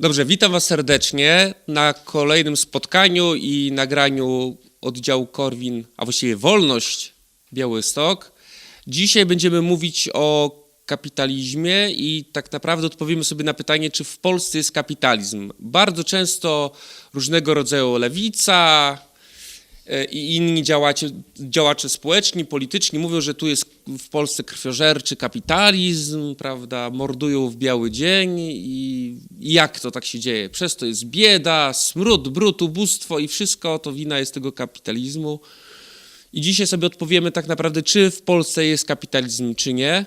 Dobrze, witam Was serdecznie na kolejnym spotkaniu i nagraniu oddziału Korwin, a właściwie Wolność Białystok. Dzisiaj będziemy mówić o kapitalizmie i tak naprawdę odpowiemy sobie na pytanie, czy w Polsce jest kapitalizm. Bardzo często różnego rodzaju lewica i inni działacze, działacze społeczni, polityczni mówią, że tu jest w Polsce krwiożerczy kapitalizm, prawda, mordują w biały dzień i i jak to tak się dzieje? Przez to jest bieda, smród, brud, ubóstwo i wszystko to wina jest tego kapitalizmu. I dzisiaj sobie odpowiemy tak naprawdę, czy w Polsce jest kapitalizm, czy nie.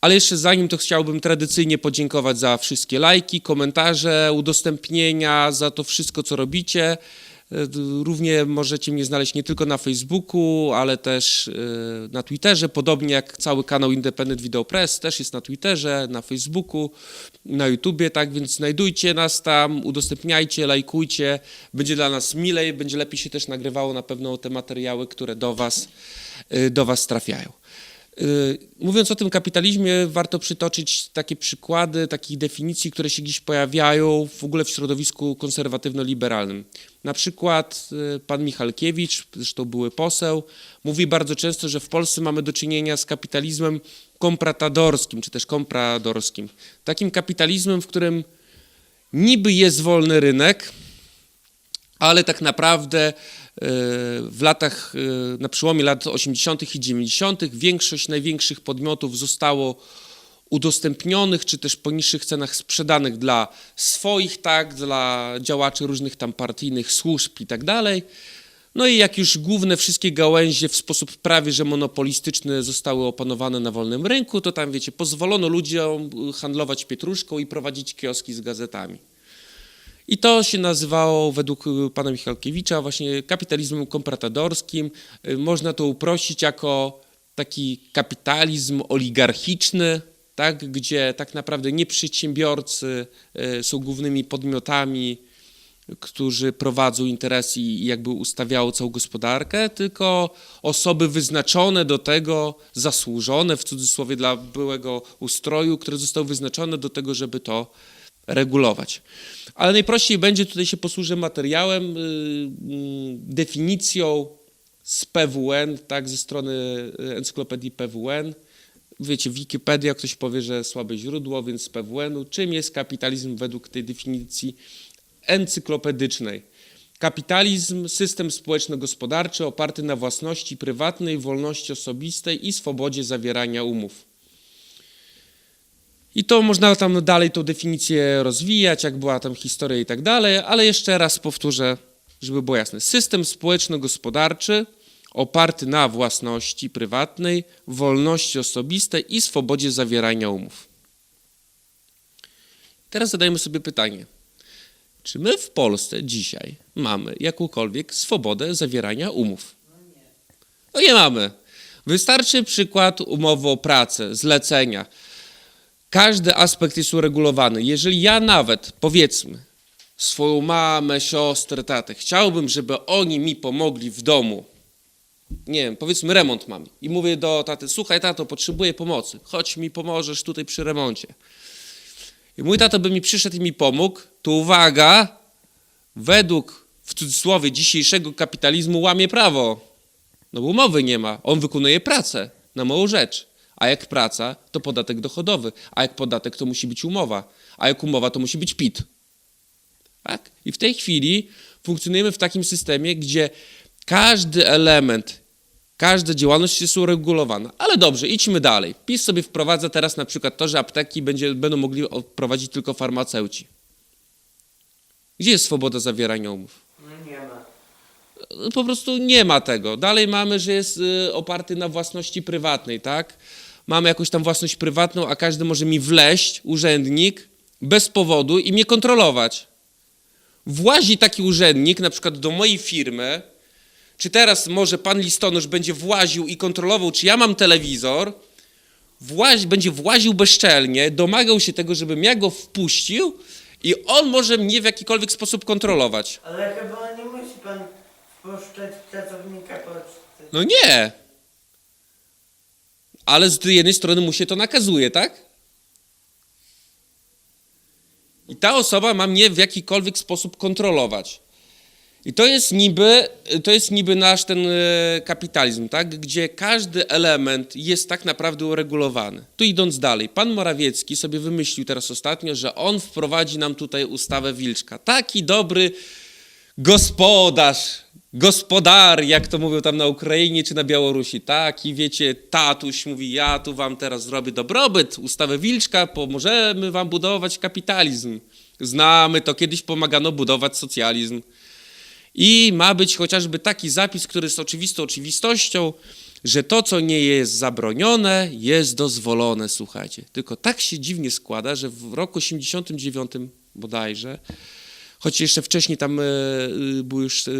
Ale jeszcze zanim to chciałbym tradycyjnie podziękować za wszystkie lajki, komentarze, udostępnienia, za to wszystko, co robicie. E, Równie możecie mnie znaleźć nie tylko na Facebooku, ale też e, na Twitterze, podobnie jak cały kanał Independent Video Press też jest na Twitterze, na Facebooku, na YouTubie, tak więc znajdujcie nas tam, udostępniajcie, lajkujcie, będzie dla nas milej, będzie lepiej się też nagrywało na pewno te materiały, które do was, e, do was trafiają. Y, Mówiąc o tym kapitalizmie, warto przytoczyć takie przykłady takich definicji, które się gdzieś pojawiają w ogóle w środowisku konserwatywno-liberalnym. Na przykład y, pan Michalkiewicz, zresztą były poseł, mówi bardzo często, że w Polsce mamy do czynienia z kapitalizmem kompratadorskim, czy też kompradorskim. Takim kapitalizmem, w którym niby jest wolny rynek, ale tak naprawdę e, w latach, e, na przełomie lat 80. i 90. większość największych podmiotów zostało udostępnionych, czy też po niższych cenach sprzedanych dla swoich, tak, dla działaczy różnych tam partyjnych służb i tak dalej. No i jak już główne wszystkie gałęzie w sposób prawie że monopolistyczny zostały opanowane na wolnym rynku, to tam wiecie, pozwolono ludziom handlować pietruszką i prowadzić kioski z gazetami. I to się nazywało według y, pana Michalkiewicza właśnie kapitalizmem kompratadorskim. Y, Można to uprościć jako taki kapitalizm oligarchiczny, tak, gdzie tak naprawdę nie przedsiębiorcy y, są głównymi podmiotami, którzy prowadzą interesy i jakby ustawiają całą gospodarkę, tylko osoby wyznaczone do tego, zasłużone w cudzysłowie dla byłego ustroju, które zostały wyznaczone do tego, żeby to regulować. Ale najprościej będzie, tutaj się posłużę materiałem, y, y, definicją z PWN, tak, ze strony y, encyklopedii PWN. Wiecie, Wikipedia, ktoś powie, że słabe źródło, więc z PWN-u. Czym jest kapitalizm według tej definicji encyklopedycznej? Kapitalizm, system społeczno-gospodarczy oparty na własności prywatnej, wolności osobistej i swobodzie zawierania umów. I to można tam dalej tą definicję rozwijać, jak była tam historia i tak dalej, ale jeszcze raz powtórzę, żeby było jasne. System społeczno-gospodarczy oparty na własności prywatnej, wolności osobistej i swobodzie zawierania umów. Teraz zadajmy sobie pytanie. Czy my w Polsce dzisiaj mamy jakąkolwiek swobodę zawierania umów? No nie mamy. Wystarczy przykład umowy o pracę, zlecenia. Każdy aspekt jest uregulowany. Jeżeli ja nawet, powiedzmy, swoją mamę, siostrę, tatę, chciałbym, żeby oni mi pomogli w domu, nie wiem, powiedzmy remont mam i mówię do taty, słuchaj tato, potrzebuję pomocy, chodź mi pomożesz tutaj przy remoncie. I mój tato by mi przyszedł i mi pomógł, to uwaga, według, w cudzysłowie, dzisiejszego kapitalizmu łamie prawo. No bo umowy nie ma, on wykonuje pracę na małą rzecz. A jak praca, to podatek dochodowy. A jak podatek, to musi być umowa. A jak umowa, to musi być PIT. Tak? I w tej chwili funkcjonujemy w takim systemie, gdzie każdy element, każda działalność jest uregulowana. Ale dobrze, idźmy dalej. PiS sobie wprowadza teraz na przykład to, że apteki będzie, będą mogli prowadzić tylko farmaceuci. Gdzie jest swoboda zawierania umów? No nie ma. po prostu nie ma tego. Dalej mamy, że jest y, oparty na własności prywatnej, tak? Mamy jakąś tam własność prywatną, a każdy może mi wleść, urzędnik, bez powodu i mnie kontrolować. Włazi taki urzędnik na przykład do mojej firmy, czy teraz może pan listonosz będzie właził i kontrolował, czy ja mam telewizor, włazi, będzie właził bezczelnie, domagał się tego, żebym ja go wpuścił i on może mnie w jakikolwiek sposób kontrolować. Ale chyba nie musi pan wpuszczać pracownika poczty. No nie. Ale z jednej strony mu się to nakazuje, tak? I ta osoba ma mnie w jakikolwiek sposób kontrolować. I to jest niby, to jest niby nasz ten e, kapitalizm, tak? gdzie każdy element jest tak naprawdę uregulowany. Tu idąc dalej, pan Morawiecki sobie wymyślił teraz ostatnio, że on wprowadzi nam tutaj ustawę Wilczka. Taki dobry gospodarz, gospodar, jak to mówią tam na Ukrainie czy na Białorusi. Taki, wiecie, tatuś mówi, ja tu wam teraz zrobię dobrobyt, ustawę Wilczka, pomożemy wam budować kapitalizm. Znamy to, kiedyś pomagano budować socjalizm. I ma być chociażby taki zapis, który jest oczywistą oczywistością, że to, co nie jest zabronione, jest dozwolone, słuchajcie. Tylko tak się dziwnie składa, że w roku 89 bodajże, choć jeszcze wcześniej tam e, y, były już, e,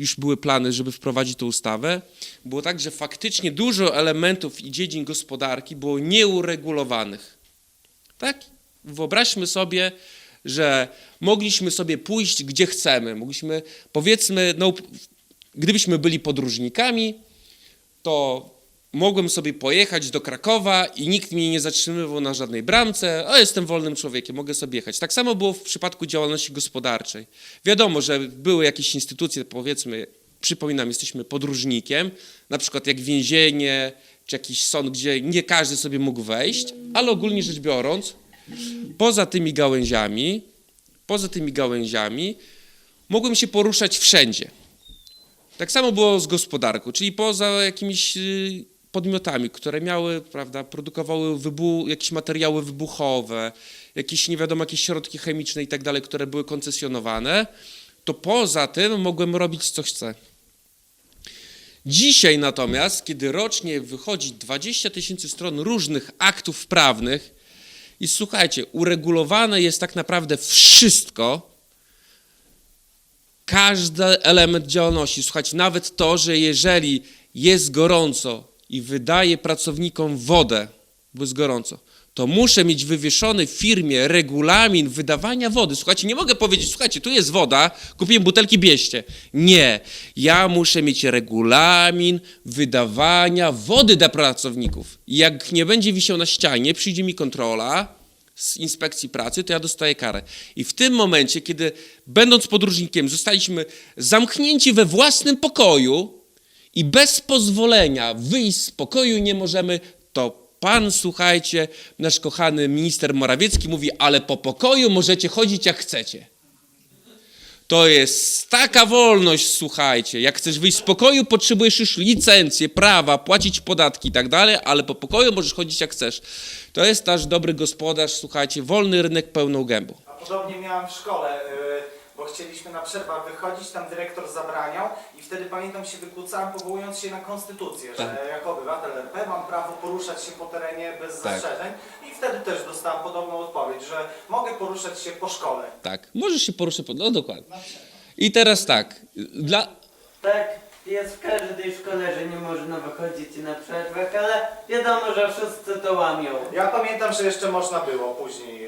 już były plany, żeby wprowadzić tę ustawę, było tak, że faktycznie dużo elementów i dziedzin gospodarki było nieuregulowanych. Tak? Wyobraźmy sobie, że mogliśmy sobie pójść gdzie chcemy. Mogliśmy, powiedzmy, no, gdybyśmy byli podróżnikami, to mogłem sobie pojechać do Krakowa i nikt mnie nie zatrzymywał na żadnej bramce. O, jestem wolnym człowiekiem, mogę sobie jechać. Tak samo było w przypadku działalności gospodarczej. Wiadomo, że były jakieś instytucje, powiedzmy, przypominam, jesteśmy podróżnikiem, na przykład jak więzienie czy jakiś sąd, gdzie nie każdy sobie mógł wejść, ale ogólnie rzecz biorąc, poza tymi gałęziami, poza tymi gałęziami mogłem się poruszać wszędzie. Tak samo było z gospodarką, czyli poza jakimiś y, podmiotami, które miały, prawda, produkowały wybu- jakieś materiały wybuchowe, jakieś nie wiadomo, jakieś środki chemiczne i tak dalej, które były koncesjonowane, to poza tym mogłem robić co chcę. Dzisiaj natomiast, kiedy rocznie wychodzi 20 tysięcy stron różnych aktów prawnych, i słuchajcie, uregulowane jest tak naprawdę wszystko, każdy element działalności. Słuchajcie, nawet to, że jeżeli jest gorąco i wydaję pracownikom wodę, bo jest gorąco, to muszę mieć wywieszony w firmie regulamin wydawania wody. Słuchajcie, nie mogę powiedzieć, słuchajcie, tu jest woda, kupiłem butelki, bierzcie. Nie, ja muszę mieć regulamin wydawania wody dla pracowników. Jak nie będzie wisiał na ścianie, przyjdzie mi kontrola, z inspekcji pracy, to ja dostaję karę. I w tym momencie, kiedy będąc podróżnikiem, zostaliśmy zamknięci we własnym pokoju i bez pozwolenia wyjść z pokoju nie możemy, to pan, słuchajcie, nasz kochany minister Morawiecki mówi, ale po pokoju możecie chodzić jak chcecie. To jest taka wolność, słuchajcie. Jak chcesz wyjść z pokoju, potrzebujesz już licencję, prawa, płacić podatki i tak dalej, ale po pokoju możesz chodzić jak chcesz. To jest nasz dobry gospodarz, słuchajcie, wolny rynek pełną gębą. A podobnie miałem w szkole, y, bo chcieliśmy na przerwach wychodzić, tam dyrektor zabraniał i wtedy pamiętam się wykłócałem powołując się na konstytucję, Tak. że jako obywatel RP mam prawo poruszać się po terenie bez Tak. zastrzeżeń i wtedy też dostałem podobną odpowiedź, że mogę poruszać się po szkole. Tak, możesz się poruszyć, po... no dokładnie. I teraz tak, dla... Tak jest w każdej szkole, że nie można wychodzić na przerwach, ale wiadomo, że wszyscy to łamią. Ja pamiętam, że jeszcze można było później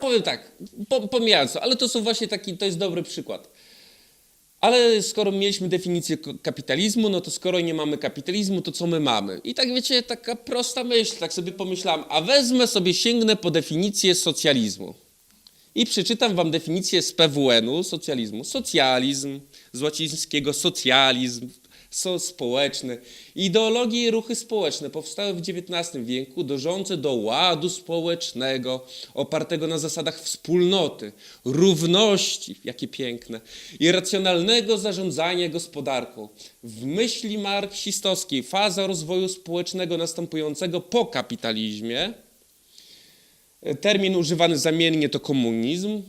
Powiem tak, po, pomijając to, ale to są właśnie taki, to jest dobry przykład. Ale skoro mieliśmy definicję kapitalizmu, no to skoro nie mamy kapitalizmu, to co my mamy? I tak wiecie, taka prosta myśl, tak sobie pomyślałem, a wezmę sobie, sięgnę po definicję socjalizmu. I przeczytam wam definicję z PWN-u socjalizmu. Socjalizm, z łacińskiego socjalizm, so społeczny. Ideologie i ruchy społeczne powstały w XIX wieku, dążące do ładu społecznego, opartego na zasadach wspólnoty, równości, jakie piękne, i racjonalnego zarządzania gospodarką. W myśli marksistowskiej faza rozwoju społecznego następującego po kapitalizmie Termin używany zamiennie to komunizm.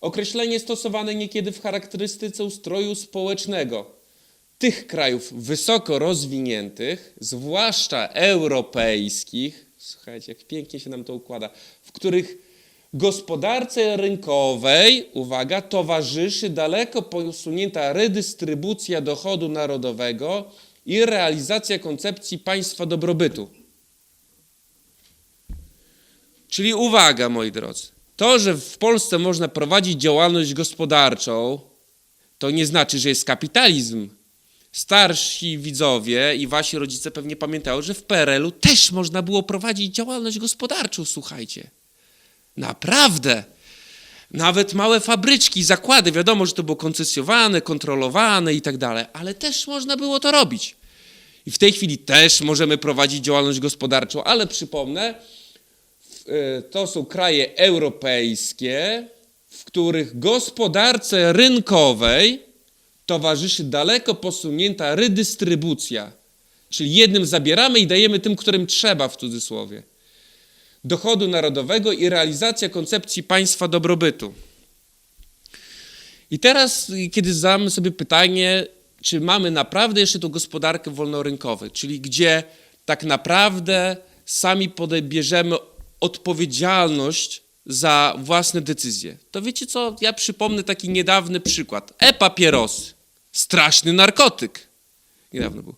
Określenie stosowane niekiedy w charakterystyce ustroju społecznego tych krajów wysoko rozwiniętych, zwłaszcza europejskich, słuchajcie, jak pięknie się nam to układa, w których gospodarce rynkowej, uwaga, towarzyszy daleko posunięta redystrybucja dochodu narodowego i realizacja koncepcji państwa dobrobytu. Czyli uwaga, moi drodzy. To, że w Polsce można prowadzić działalność gospodarczą, to nie znaczy, że jest kapitalizm. Starsi widzowie i wasi rodzice pewnie pamiętają, że w PRL-u też można było prowadzić działalność gospodarczą, słuchajcie. Naprawdę. Nawet małe fabryczki, zakłady, wiadomo, że to było koncesjowane, kontrolowane i tak dalej, ale też można było to robić. I w tej chwili też możemy prowadzić działalność gospodarczą, ale przypomnę, e, to są kraje europejskie, w których gospodarce rynkowej towarzyszy daleko posunięta redystrybucja. Czyli jednym zabieramy i dajemy tym, którym trzeba w cudzysłowie. Dochodu narodowego i realizacja koncepcji państwa dobrobytu. I teraz, kiedy zadamy sobie pytanie, czy mamy naprawdę jeszcze tą gospodarkę wolnorynkową, czyli gdzie tak naprawdę sami podejbierzemy odpowiedzialność za własne decyzje. To wiecie co? Ja przypomnę taki niedawny przykład. E-papierosy. Straszny narkotyk. Niedawno był.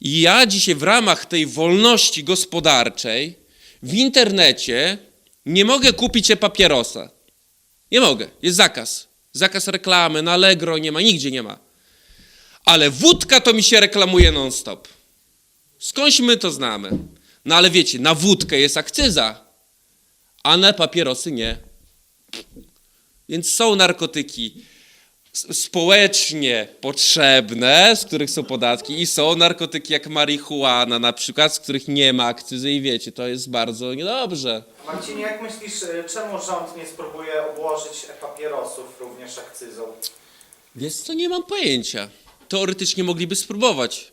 I ja dzisiaj w ramach tej wolności gospodarczej w internecie nie mogę kupić e-papierosa. Nie mogę. Jest zakaz. Zakaz reklamy, na Allegro nie ma, nigdzie nie ma. Ale wódka to mi się reklamuje non-stop. Skądś my to znamy? No ale wiecie, na wódkę jest akcyza, a na papierosy nie. Więc są narkotyki społecznie potrzebne, z których są podatki i są narkotyki jak marihuana na przykład, z których nie ma akcyzy i wiecie, to jest bardzo niedobrze. Marcinie, jak myślisz, y, czemu rząd nie spróbuje obłożyć papierosów również akcyzą? Wiesz co, nie mam pojęcia. Teoretycznie mogliby spróbować.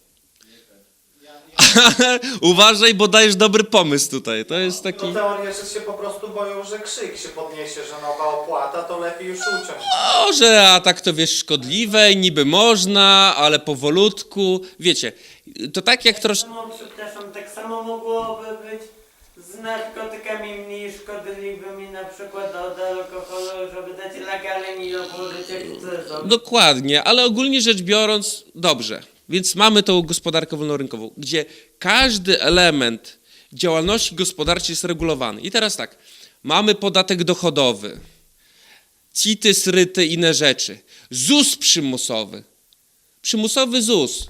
Uważaj, bo dajesz dobry pomysł tutaj. To jest taki... To teoria, że się po prostu boją, że krzyk się podniesie, że nowa opłata, to lepiej już uciąć. Może, a tak to wiesz, szkodliwe, niby można, ale powolutku. Wiecie, to tak jak troszkę... Samo, przepraszam, tak samo mogłoby być z narkotykami mniej szkodliwymi, na przykład od alkoholu, żeby dać legalnie i obłożyć akcyzą. Dokładnie, ale ogólnie rzecz biorąc, dobrze. Więc mamy tą gospodarkę wolnorynkową, gdzie każdy element działalności gospodarczej jest regulowany. I teraz tak, mamy podatek dochodowy, CITy, SRYTy, inne rzeczy, ZUS przymusowy, przymusowy ZUS,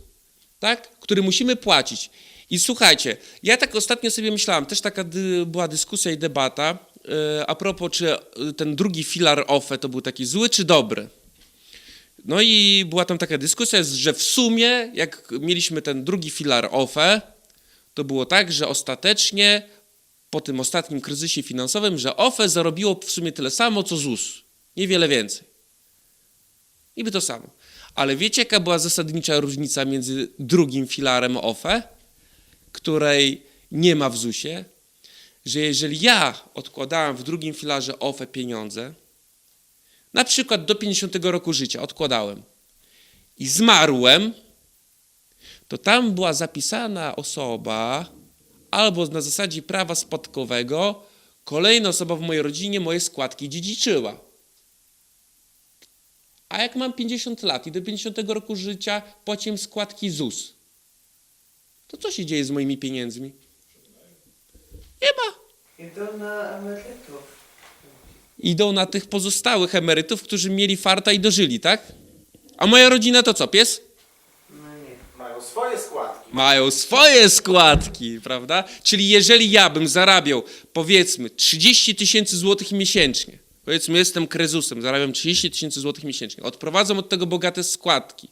tak, który musimy płacić. I słuchajcie, ja tak ostatnio sobie myślałem, też taka dy, była dyskusja i debata e, a propos, czy ten drugi filar OFE to był taki zły czy dobry. No i była tam taka dyskusja, że w sumie, jak mieliśmy ten drugi filar OFE, to było tak, że ostatecznie po tym ostatnim kryzysie finansowym, że OFE zarobiło w sumie tyle samo, co ZUS. Niewiele więcej. Niby to samo. Ale wiecie, jaka była zasadnicza różnica między drugim filarem OFE, której nie ma w ZUSie? Że jeżeli ja odkładałem w drugim filarze OFE pieniądze, na przykład do 50 roku życia odkładałem i zmarłem, to tam była zapisana osoba albo na zasadzie prawa spadkowego, kolejna osoba w mojej rodzinie moje składki dziedziczyła. A jak mam 50 lat i do 50 roku życia płaciłem składki ZUS, to co się dzieje z moimi pieniędzmi? Nie ma. Idą na emerytów. Idą na tych pozostałych emerytów, którzy mieli farta i dożyli, tak? A moja rodzina to co, pies? No. Mają swoje składki. Mają swoje składki, prawda? Czyli jeżeli ja bym zarabiał, powiedzmy, 30 tysięcy złotych miesięcznie, powiedzmy, jestem krezusem, zarabiam 30 tysięcy złotych miesięcznie, odprowadzam od tego bogate składki,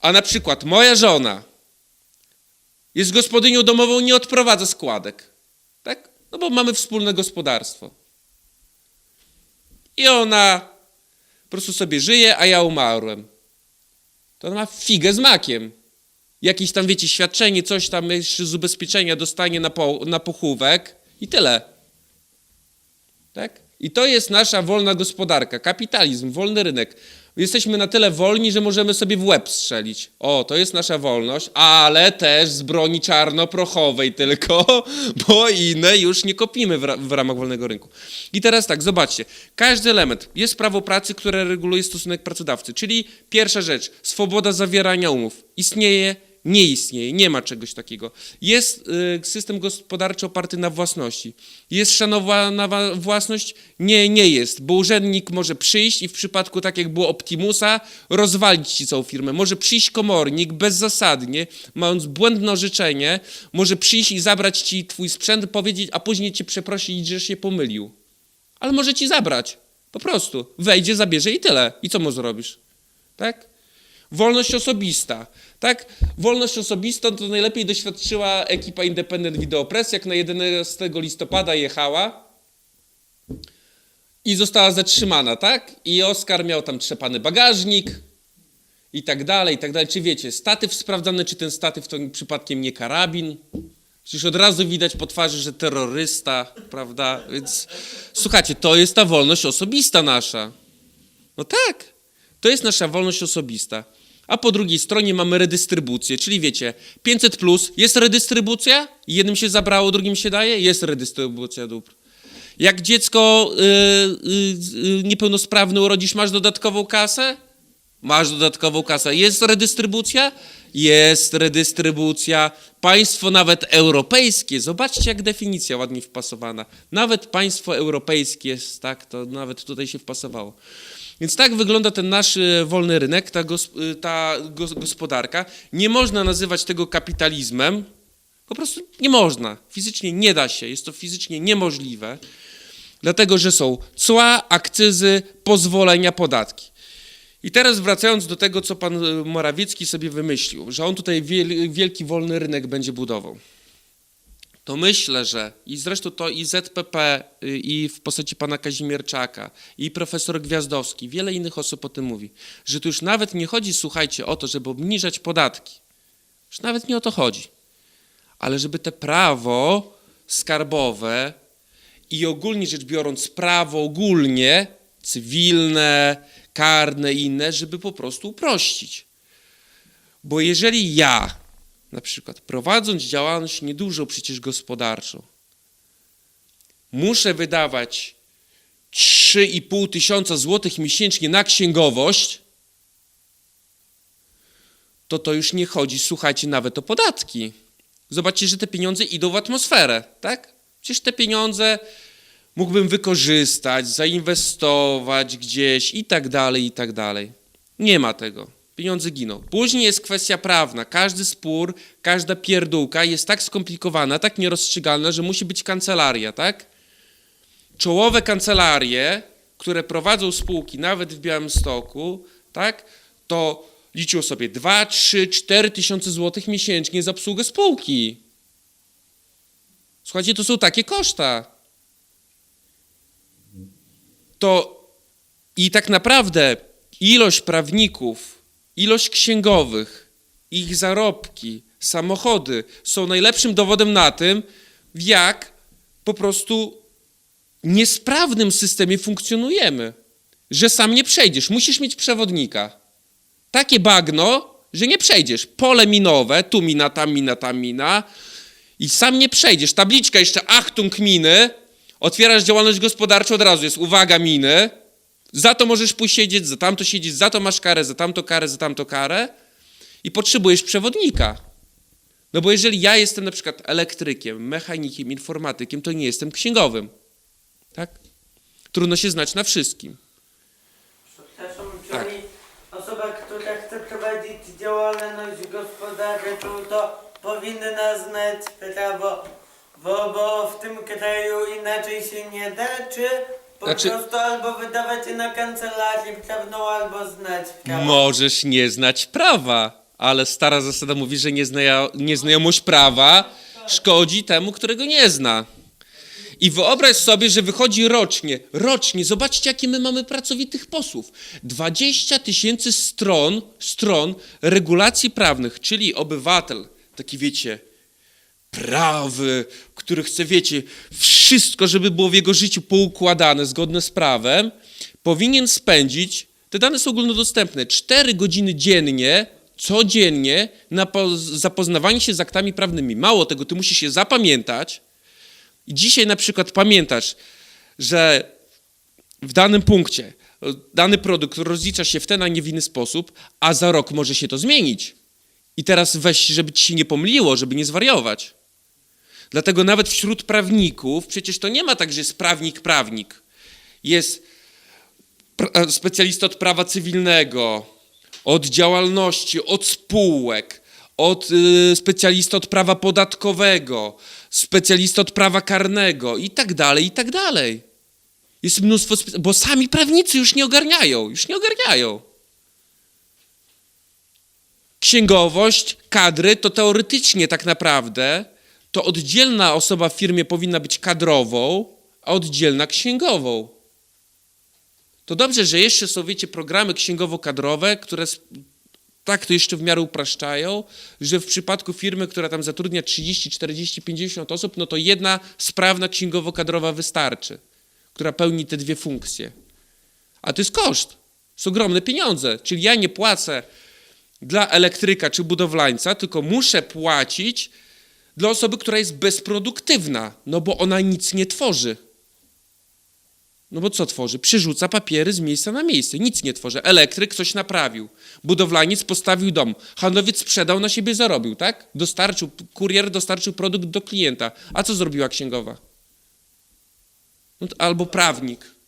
a na przykład moja żona jest gospodynią domową, nie odprowadza składek, tak? No bo mamy wspólne gospodarstwo. I ona po prostu sobie żyje, a ja umarłem. To ona ma figę z makiem. Jakieś tam, wiecie, świadczenie, coś tam jeszcze z ubezpieczenia dostanie na, po, na pochówek i tyle. Tak? I to jest nasza wolna gospodarka, kapitalizm, wolny rynek. Jesteśmy na tyle wolni, że możemy sobie w łeb strzelić. O, to jest nasza wolność, ale też z broni czarnoprochowej tylko, bo inne już nie kopimy w, w ramach wolnego rynku. I teraz tak, zobaczcie. Każdy element. Jest prawo pracy, które reguluje stosunek pracodawcy. Czyli pierwsza rzecz, swoboda zawierania umów. Istnieje, nie istnieje, nie ma czegoś takiego. Jest y, system gospodarczy oparty na własności. Jest szanowana wa- własność? Nie, nie jest, bo urzędnik może przyjść i w przypadku, tak jak było Optimusa, rozwalić ci całą firmę. Może przyjść komornik bezzasadnie, mając błędne orzeczenie, może przyjść i zabrać ci twój sprzęt, powiedzieć, a później cię przeprosić, że się pomylił. Ale może ci zabrać, Po prostu. Wejdzie, zabierze i tyle. I co mu zrobisz? Tak? Wolność osobista. Tak? Wolność osobistą to najlepiej doświadczyła ekipa Independent Video Press, jak na 11 listopada jechała i została zatrzymana, tak? I Oskar miał tam trzepany bagażnik i tak dalej, i tak dalej. Czy wiecie, statyw sprawdzany, czy ten statyw to przypadkiem nie karabin? Przecież od razu widać po twarzy, że terrorysta, prawda? Więc słuchajcie, to jest ta wolność osobista nasza. No tak, to jest nasza wolność osobista. A po drugiej stronie mamy redystrybucję, czyli wiecie, 500 plus, jest redystrybucja, jednym się zabrało, drugim się daje, jest redystrybucja dóbr. Jak dziecko y, y, y, niepełnosprawne urodzisz, masz dodatkową kasę? Masz dodatkową kasę. Jest redystrybucja? Jest redystrybucja. Państwo nawet europejskie, zobaczcie jak definicja ładnie wpasowana. Nawet państwo europejskie jest tak, to nawet tutaj się wpasowało. Więc tak wygląda ten nasz y, wolny rynek, ta, y, ta gos, gospodarka. Nie można nazywać tego kapitalizmem. Po prostu nie można. Fizycznie nie da się. Jest to fizycznie niemożliwe. Dlatego, że są cła, akcyzy, pozwolenia, podatki. I teraz wracając do tego, co pan y, Morawiecki sobie wymyślił, że on tutaj wiel- wielki wolny rynek będzie budował. To myślę, że i zresztą to i ZPP, y, i w postaci pana Kazimierczaka, i profesor Gwiazdowski, wiele innych osób o tym mówi, że tu już nawet nie chodzi, słuchajcie, o to, żeby obniżać podatki. Już nawet nie o to chodzi. Ale żeby te prawo skarbowe i ogólnie rzecz biorąc prawo ogólnie, cywilne, karne i inne, żeby po prostu uprościć. Bo jeżeli ja, na przykład prowadząc działalność niedużą przecież gospodarczą, muszę wydawać 3,5 tysiąca złotych miesięcznie na księgowość, to to już nie chodzi, słuchajcie, nawet o podatki. Zobaczcie, że te pieniądze idą w atmosferę, tak? Przecież te pieniądze mógłbym wykorzystać, zainwestować gdzieś i tak dalej, i tak dalej. Nie ma tego. Pieniądze giną. Później jest kwestia prawna. Każdy spór, każda pierdółka jest tak skomplikowana, tak nierozstrzygalna, że musi być kancelaria, tak? Czołowe kancelarie, które prowadzą spółki nawet w Białymstoku, tak? To liczył sobie 2, 3, 4 tysiące złotych miesięcznie za obsługę spółki. Słuchajcie, to są takie koszta to i tak naprawdę ilość prawników, ilość księgowych, ich zarobki, samochody są najlepszym dowodem na tym, w jak po prostu niesprawnym systemie funkcjonujemy. Że sam nie przejdziesz, musisz mieć przewodnika. Takie bagno, że nie przejdziesz. Pole minowe, tu mina, tam mina, tam mina i sam nie przejdziesz. Tabliczka jeszcze Achtung miny, Otwierasz działalność gospodarczą, od razu jest uwaga miny. Za to możesz pójść siedzieć, za tamto siedzieć, za to masz karę, za tamto karę, za tamto karę. I potrzebujesz przewodnika. No bo jeżeli ja jestem na przykład elektrykiem, mechanikiem, informatykiem, to nie jestem księgowym. Tak? Trudno się znać na wszystkim. Przepraszam, Tak. czyli osoba, która chce prowadzić działalność gospodarczą, to powinna znać prawo, bo, bo w tym kraju inaczej się nie da, czy po Znaczy- prostu albo wydawać je na kancelarię prawną, albo znać prawo? Możesz nie znać prawa, ale stara zasada mówi, że nieznaja, nieznajomość prawa szkodzi temu, którego nie zna. I wyobraź sobie, że wychodzi rocznie, rocznie, zobaczcie, jakie my mamy pracowitych posłów. 20 tysięcy stron, stron regulacji prawnych, czyli obywatel, taki wiecie, prawy, który chce, wiecie, wszystko, żeby było w jego życiu poukładane, zgodne z prawem, powinien spędzić, te dane są ogólnodostępne, 4 godziny dziennie, codziennie na po- zapoznawanie się z aktami prawnymi. Mało tego, ty musisz je zapamiętać i dzisiaj na przykład pamiętasz, że w danym punkcie e, dany produkt rozlicza się w ten, a nie w inny sposób, a za rok może się to zmienić. I teraz weź, żeby ci się nie pomyliło, żeby nie zwariować. Dlatego nawet wśród prawników przecież to nie ma tak, że jest prawnik, prawnik. Jest e, specjalista od prawa cywilnego, od działalności, od spółek, od y, specjalista od prawa podatkowego, specjalista od prawa karnego i tak dalej, i tak dalej. Jest mnóstwo, bo sami prawnicy już nie ogarniają, już nie ogarniają. Księgowość, kadry to teoretycznie tak naprawdę to oddzielna osoba w firmie powinna być kadrową, a oddzielna księgową. To dobrze, że jeszcze są, wiecie, programy księgowo-kadrowe, które tak to jeszcze w miarę upraszczają, że w przypadku firmy, która tam zatrudnia 30, 40, 50 osób, no to jedna sprawna księgowo-kadrowa wystarczy, która pełni te dwie funkcje. A to jest koszt. Są ogromne pieniądze. Czyli ja nie płacę dla elektryka czy budowlańca, tylko muszę płacić dla osoby, która jest bezproduktywna, no bo ona nic nie tworzy. No bo co tworzy? Przerzuca papiery z miejsca na miejsce. Nic nie tworzy. Elektryk coś naprawił. Budowlaniec postawił dom. Handlowiec sprzedał, na siebie zarobił, tak? Dostarczył, kurier dostarczył produkt do klienta. A co zrobiła księgowa? No Albo prawnik.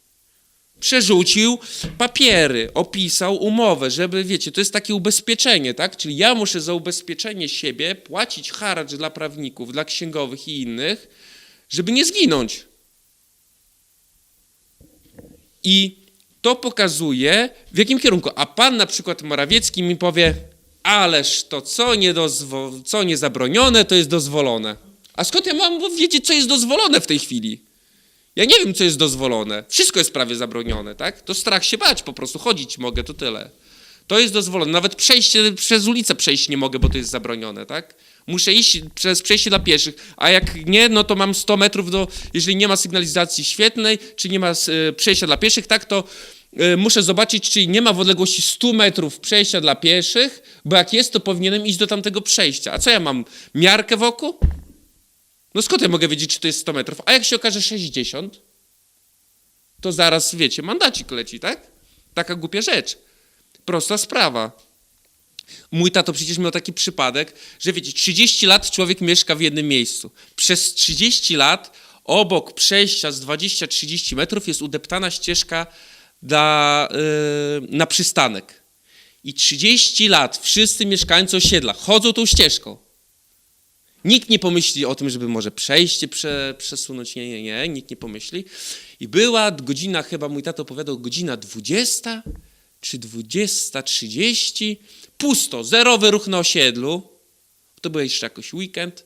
Przerzucił papiery, opisał umowę, żeby, wiecie, to jest takie ubezpieczenie, tak? Czyli ja muszę za ubezpieczenie siebie płacić haracz dla prawników, dla księgowych i innych, żeby nie zginąć. I to pokazuje, w jakim kierunku. A pan na przykład Morawiecki mi powie, ależ to co, niedozwo- co niezabronione, to jest dozwolone. A skąd ja mam wiedzieć, co jest dozwolone w tej chwili? Ja nie wiem, co jest dozwolone. Wszystko jest prawie zabronione, tak? To strach się bać, po prostu chodzić mogę, to tyle. To jest dozwolone. Nawet przejście przez ulicę przejść nie mogę, bo to jest zabronione, tak? Muszę iść przez przejście dla pieszych, a jak nie, no to mam 100 metrów do, jeżeli nie ma sygnalizacji świetnej, czy nie ma e, przejścia dla pieszych, tak, to e, muszę zobaczyć, czy nie ma w odległości 100 metrów przejścia dla pieszych, bo jak jest, to powinienem iść do tamtego przejścia. A co ja mam? Miarkę wokół? No skąd ja mogę wiedzieć, czy to jest 100 metrów? A jak się okaże 60, to zaraz, wiecie, mandacik leci, tak? Taka głupia rzecz. Prosta sprawa. Mój tato przecież miał taki przypadek, że wiecie, 30 lat człowiek mieszka w jednym miejscu. Przez 30 lat obok przejścia z 20-30 metrów jest udeptana ścieżka dla, yy, na przystanek. I 30 lat wszyscy mieszkańcy osiedla chodzą tą ścieżką. Nikt nie pomyśli o tym, żeby może przejście prze, przesunąć. Nie, nie, nie, nikt nie pomyśli. I była godzina, chyba mój tato opowiadał, godzina 20 czy 20.30. Pusto, zerowy ruch na osiedlu. To był jeszcze jakoś weekend.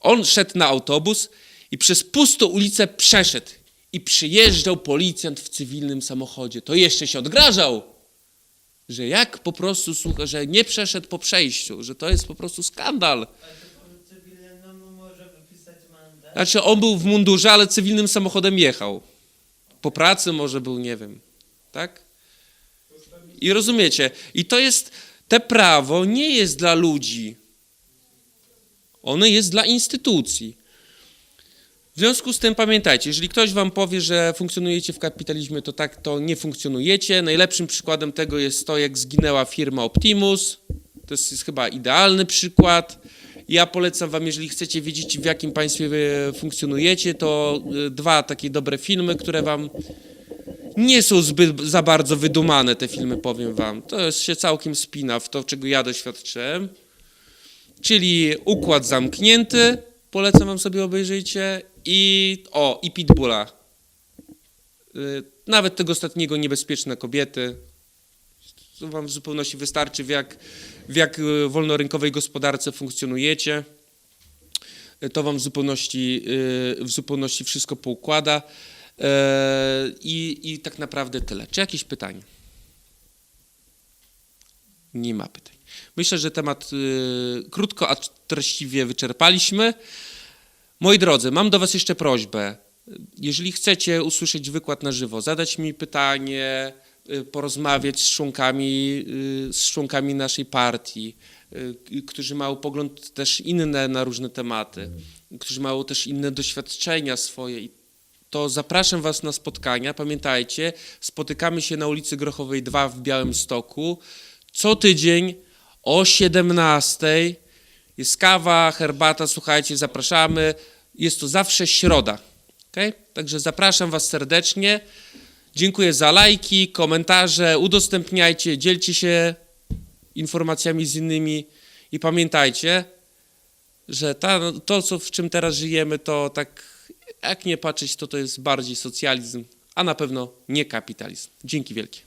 On szedł na autobus i przez pustą ulicę przeszedł. I przyjeżdżał policjant w cywilnym samochodzie. To jeszcze się odgrażał, że jak po prostu, słucha, że nie przeszedł po przejściu, że to jest po prostu skandal. A to cywilnemu może wypisać mandat? Znaczy, on był w mundurze, ale cywilnym samochodem jechał. Po pracy może był, nie wiem. Tak? I rozumiecie? I to jest, te prawo nie jest dla ludzi. Ono jest dla instytucji. W związku z tym pamiętajcie, jeżeli ktoś wam powie, że funkcjonujecie w kapitalizmie, to tak to nie funkcjonujecie. Najlepszym przykładem tego jest to, jak zginęła firma Optimus. To jest, jest chyba idealny przykład. Ja polecam wam, jeżeli chcecie wiedzieć, w jakim państwie funkcjonujecie, to y, dwa takie dobre filmy, które wam nie są zbyt za bardzo wydumane, te filmy, powiem wam. To się całkiem spina w to, czego ja doświadczyłem. Czyli Układ Zamknięty, polecam wam sobie obejrzyjcie, i o, i Pitbulla. Y, Nawet tego ostatniego Niebezpieczne Kobiety. To wam w zupełności wystarczy, w jak, w jak y, wolnorynkowej gospodarce funkcjonujecie. Y, To wam w zupełności, y, w zupełności wszystko poukłada. E, I, I tak naprawdę tyle. Czy jakieś pytania? Nie ma pytań. Myślę, że temat krótko, a treściwie wyczerpaliśmy. Moi drodzy, mam do Was jeszcze prośbę. Jeżeli chcecie usłyszeć wykład na żywo, zadać mi pytanie, porozmawiać z członkami, y, z członkami naszej partii, y, którzy mają pogląd też inny na różne tematy, którzy mają też inne doświadczenia swoje, to zapraszam Was na spotkania. Pamiętajcie, spotykamy się na ulicy Grochowej 2 w Białymstoku. Co tydzień o 17 jest kawa, herbata, słuchajcie, zapraszamy. Jest to zawsze środa. Okay? Także zapraszam Was serdecznie. Dziękuję za lajki, komentarze, udostępniajcie, dzielcie się informacjami z innymi i pamiętajcie, że ta, to, co, w czym teraz żyjemy, to tak jak nie patrzeć, to to jest bardziej socjalizm, a na pewno nie kapitalizm. Dzięki wielkie.